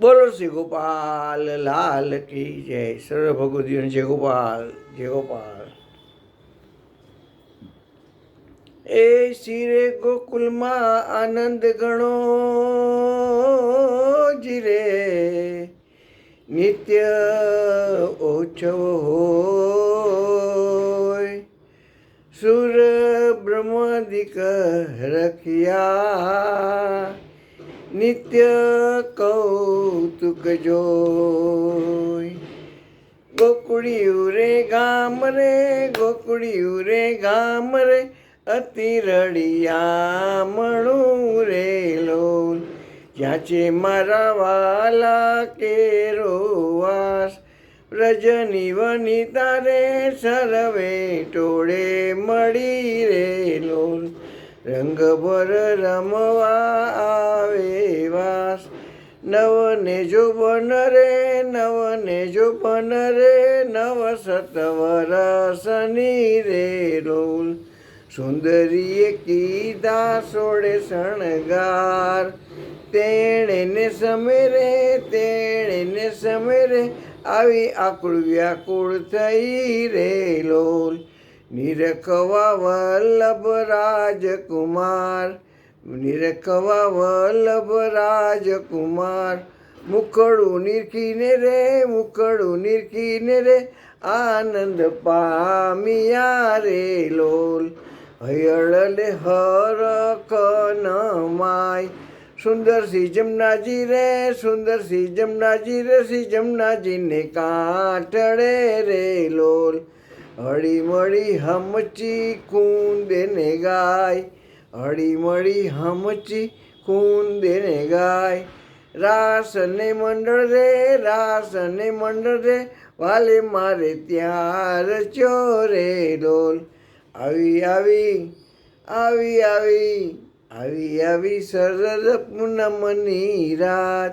બોલો શ્રી ગોપાલ, લાલ કી જય. સર્વ ભગવતી જય ગોપાલ જય ગોપાલ. એ શિરે ગોકુલમાં આનંદ ગણો જીરે. નિત્ય ઓછવ હોય. સુર બ્રહ્માદિક રખિયા નિત્ય કૌતુક જોય ગોકુળિયું રે ગામ રે, ગોકુળિયું રે ગામ રે, અતિ રળિયામણું રે લોલ. જ્યાં છે મારા વાલા કેરો વાસ રજની વનિતા રે, સરવે ટોળે મળી રે લોલ. રંગભર રમવા આવે વાસ. નવને જો બન રે, નવને જો બન રે, નવ સતવરસની રે રોલ. સુંદરીએ કીધા સોડે શણગાર. તેણે સમેરે તેણે સમેરે, આવી આકુળ વ્યાકુળ થઈ રે લોલ. નિરખવા વલ્લભ રાજકુમાર નિરખવા વલ્લભ રાજકુમાર મુખડું નિરખીને રે મુખડું નિરખીને રે આનંદ પામિયા રે લોલ હયળલે હર કનમાય સુંદર શ્રી જમનાજી રે સુંદર શ્રી જમનાજી રે શ્રી જમનાજીને કાંટડે રે લોલ હળી મળી હમચી કુંદેને ગાય. હળી મળી હમચી કુંદેને ગાય. રાસ ને મંડળ રે રાસ ને મંડળ રે, વાલે મારે ત્યાર ચોરે ડોલ. આવી આવી આવી આવી આવી આવી સરળ પૂનમની રાત.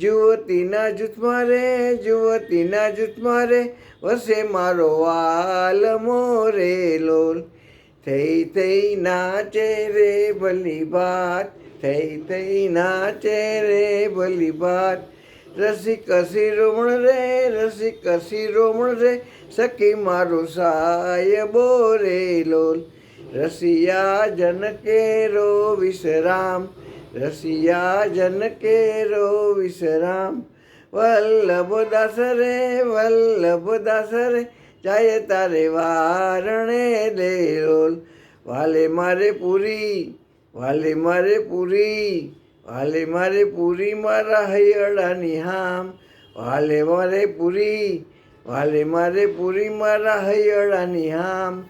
જુવતીના જૂથમાં રે જુવતીના જૂથમાં રે વસે મારો વાલ મોરે લોલ. થઈ થઈ નાચે રે ભલી ભાત થઈ થઈ નાચે રે ભલી ભાત રસી કસી રોમણ રે, રસી કસી રોમણ રે, સખી મારો સાય બોરે લોલ. રસિયા જનકેરો વિશ્રામ રસિયા જન કેરો વિશ્રામ. વલ્લભ દાસ રે વલ્લભ દાસ રે જાય તારે વારણે લે રોલ વાલે મારે પૂરી, વાલે મારે પૂરી, વાલે મારે પૂરી મારા હૈયળાની હામ. વાલે મારે પૂરી, વાલે મારે પૂરી મારા હૈયળાની હામ.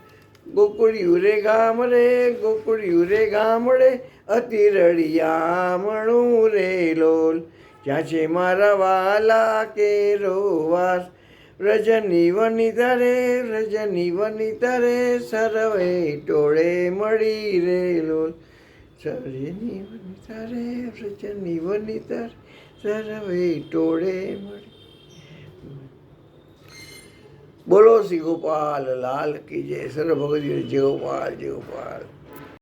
ગોકુળિયું રે ગામ રે ગોકુળિયું રે ગામડે અતિ રળિયામણું રે લોલ. જ્યાં છે મારા વાલા કે રોવાસ, વ્રજની વનિતા રે વ્રજની વનિતા રે સર્વે ટોળે મળી રે લોલ. સર્વેની વનિતા રે વ્રજની વનિતા સર્વે ટોળે મળી બોલો શ્રી ગોપાલ લાલ કી જય સર્વ ભગત જય ગોપાલ જય ગોપાલ.